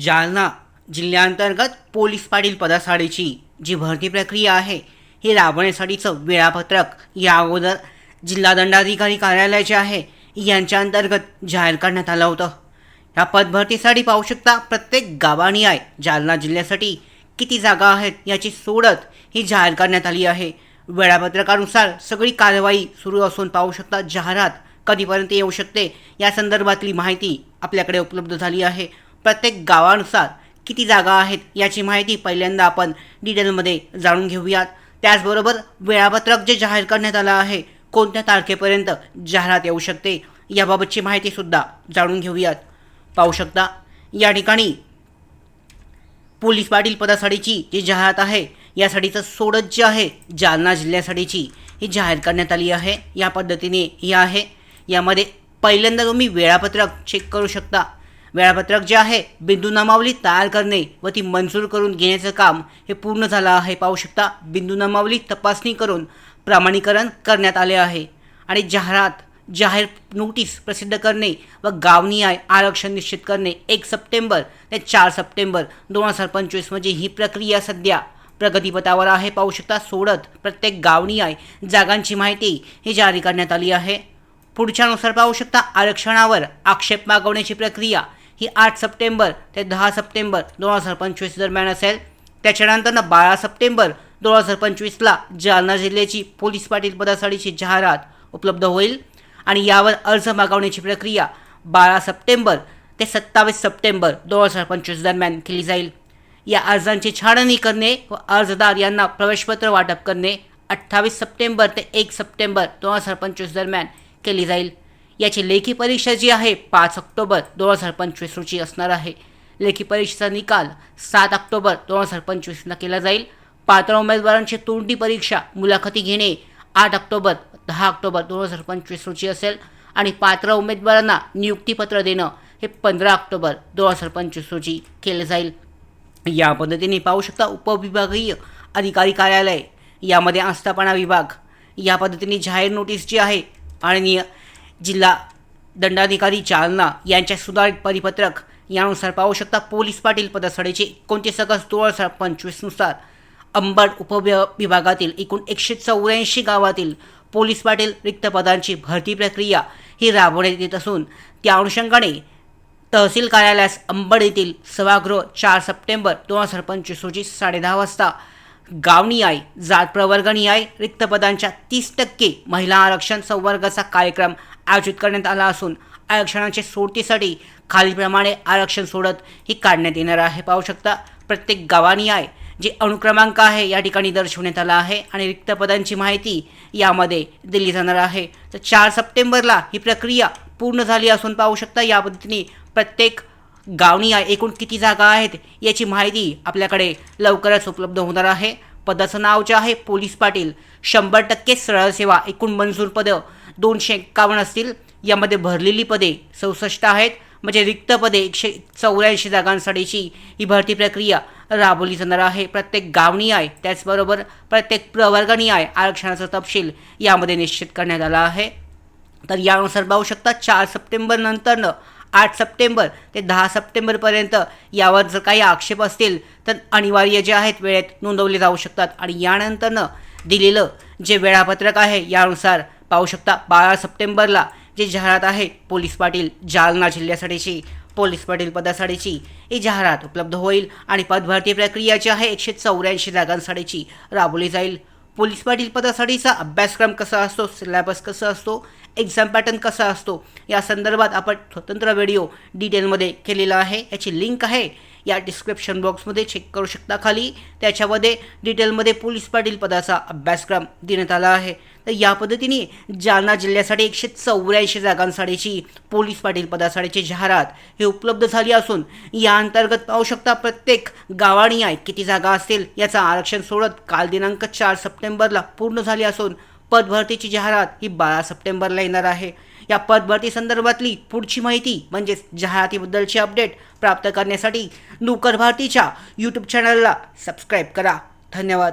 जालना जिल्ह्याअंतर्गत पोलीस पाटील पदासाडीची जी भरती प्रक्रिया आहे हे राबवण्यासाठीचं वेळापत्रक या अगोदर जिल्हा दंडाधिकारी कार्यालय जे आहे यांच्या अंतर्गत जाहीर करण्यात आलं होतं. या पदभरतीसाठी पाहू शकता प्रत्येक गावानी आहे जालना जिल्ह्यासाठी किती जागा आहेत याची सोडत ही जाहीर करण्यात आली आहे. वेळापत्रकानुसार सगळी कारवाई सुरू असून पाहू शकता जाहिरात कधीपर्यंत येऊ शकते या संदर्भातली माहिती आपल्याकडे उपलब्ध झाली आहे. प्रत्येक गावानुसार किती जागा आहेत याची माहिती पहिल्यांदा आपण डिटेलमध्ये जाणून घेऊयात. त्याचबरोबर वेळापत्रक जे जाहीर करण्यात आलं आहे कोणत्या तारखेपर्यंत जाहिरात येऊ शकते याबाबतची माहितीसुद्धा जाणून घेऊयात. पाहू शकता या ठिकाणी पोलीस पाटील पदासाठीची जी जाहिरात आहे यासाठीचं सोडत जे आहे जालना जिल्ह्यासाठीची ही जाहीर करण्यात आली आहे. या पद्धतीने ही आहे. यामध्ये पहिल्यांदा तुम्ही वेळापत्रक चेक करू शकता. वेळापत्रक जे आहे बिंदू नामावली तयार करणे व ती मंजूर करून घेण्याचं काम हे पूर्ण झालं आहे. पाहू शकता बिंदू नामावली तपासणी करून प्रमाणीकरण करण्यात आले आहे. आणि जाहिरात जाहीर नोटीस प्रसिद्ध करणे व गावनिहाय आरक्षण निश्चित करणे एक सप्टेंबर ते चार सप्टेंबर दोन हजार पंचवीस म्हणजे ही प्रक्रिया सध्या प्रगतीपथावर आहे. पाहू शकता सोडत प्रत्येक गावनिहाय जागांची माहिती ही जारी करण्यात आली आहे. पुढच्यानुसार पाहू शकता आरक्षणावर आक्षेप मागवण्याची प्रक्रिया ही आठ सप्टेंबर ते दहा सप्टेंबर दोन हजार पंचवीस दरम्यान असेल. त्याच्यानंतरनं बारा सप्टेंबर दोन हजार पंचवीसला जालना जिल्ह्याची पोलीस पाटील पदासाठीची जाहिरात उपलब्ध होईल. आणि यावर अर्ज मागवण्याची प्रक्रिया बारा सप्टेंबर ते सत्तावीस सप्टेंबर दोन हजार पंचवीस दरम्यान केली जाईल. या अर्जांची छाननी करणे व अर्जदार यांना प्रवेशपत्र वाटप करणे अठ्ठावीस सप्टेंबर ते एक सप्टेंबर दोन हजार पंचवीस दरम्यान केली जाईल. याची लेखी परीक्षा जी आहे पाच ऑक्टोबर दोन हजार पंचवीस रोजी असणार आहे. लेखी परीक्षेचा निकाल सात ऑक्टोबर दोन हजार पंचवीसला केला जाईल. पात्र उमेदवारांची तोंडी परीक्षा मुलाखती घेणे आठ ऑक्टोबर दहा ऑक्टोबर दोन हजार पंचवीस रोजी असेल. आणि पात्र उमेदवारांना नियुक्तीपत्र देणं हे पंधरा ऑक्टोबर दोन हजार पंचवीस रोजी केलं जाईल. या पद्धतीने पाहू शकता उपविभागीय अधिकारी कार्यालय यामध्ये आस्थापना विभाग. या पद्धतीने जाहीर नोटीस जी आहे आणि जिल्हा दंडाधिकारी जालना यांच्या सुधारित परिपत्रक यानुसार पाहू शकता पोलीस पाटील पदासाठीचे एकोणतीस ऑगस्ट दोन हजार पंचवीसनुसार अंबड उपविभागातील एकूण एकशे चौऱ्याऐंशी गावातील पोलीस पाटील रिक्त पदांची भरती प्रक्रिया ही राबवण्यात येत असून त्या अनुषंगाने तहसील कार्यालयास अंबड येथील सभागृह चार सप्टेंबर दोन हजार पंचवीस रोजी साडेदहा वाजता गावनिहाय जात प्रवर्गनिहाय रिक्त पदांच्या तीस टक्के महिला आरक्षण संवर्गाचा कार्यक्रम आयोजित करण्यात आला असून आरक्षणाच्या सोडतीसाठी खालीलप्रमाणे आरक्षण सोडत ही काढण्यात येणार आहे. पाहू शकता प्रत्येक गावानिहाय जे अनुक्रमांक आहे या ठिकाणी दर्शवण्यात आला आहे आणि रिक्त पदांची माहिती यामध्ये दिली जाणार आहे. तर चार सप्टेंबरला ही प्रक्रिया पूर्ण झाली असून पाहू शकता या पद्धतीने प्रत्येक गावनी एकूण किती जागा आहेत याची माहिती आपल्याकडे लवकरच उपलब्ध होणार आहे. पदाचं नाव जे आहे पोलीस पाटील. शंभर टक्के सरळ सेवा एकूण मंजूर पदं दोनशे एक्कावन्न असतील. यामध्ये भरलेली पदे चौसष्ट आहेत. म्हणजे रिक्त पदे एकशे चौऱ्याऐंशी जागांसाठीची ही भरती प्रक्रिया राबवली जाणार आहे. प्रत्येक गावनी आहे त्याचबरोबर प्रत्येक प्रवर्गानी आहे आरक्षणाचा तपशील यामध्ये निश्चित करण्यात आला आहे. तर यानुसार पाहू शकता चार सप्टेंबरनंतरनं आठ सप्टेंबर ते दहा सप्टेंबरपर्यंत यावर जर काही आक्षेप असतील तर अनिवार्य जे आहेत वेळेत नोंदवले जाऊ शकतात. आणि यानंतरनं दिलेलं जे वेळापत्रक आहे यानुसार पाहू शकता बारा सप्टेंबरला जे जाहिरात आहे पोलीस पाटील जालना जिल्ह्यासाठीची पोलीस पाटील पदासाठीची ही जाहिरात उपलब्ध होईल आणि पदभरती प्रक्रिया जी आहे एकशे चौऱ्याऐंशी जागांसाठीची राबवली जाईल. पोलीस पाटील पदासाठीचा अभ्यासक्रम कसा असतो सिलॅबस कसा असतो एक्झाम पॅटर्न कसा असतो या संदर्भात आपण स्वतंत्र व्हिडिओ डिटेलमध्ये केलेला आहे. याची लिंक आहे या डिस्क्रिप्शन बॉक्समध्ये. चेक करू शकता खाली. त्याच्यामध्ये डिटेलमध्ये पोलीस पाटील पदाचा अभ्यासक्रम देण्यात आला आहे. तर या पद्धतीने जालना जिल्ह्यासाठी एकशे चौऱ्याऐंशी जागांसाठीची पोलीस पाटील पदासाठीची जाहिरात हे उपलब्ध झाली असून या अंतर्गत पाहू शकता प्रत्येक गावाणी आहे किती जागा असतील याचा आरक्षण सोडत काल दिनांक चार सप्टेंबरला पूर्ण झाली असून पदभरतीची जाहिरात ही बारा सप्टेंबरला येणार आहे. या पदभरती संदर्भातली पुढची माहिती म्हणजेच जाहिरातीबद्दलची अपडेट प्राप्त करण्यासाठी नूकर भारतीच्या यूट्यूब चॅनलला सबस्क्राईब करा. धन्यवाद.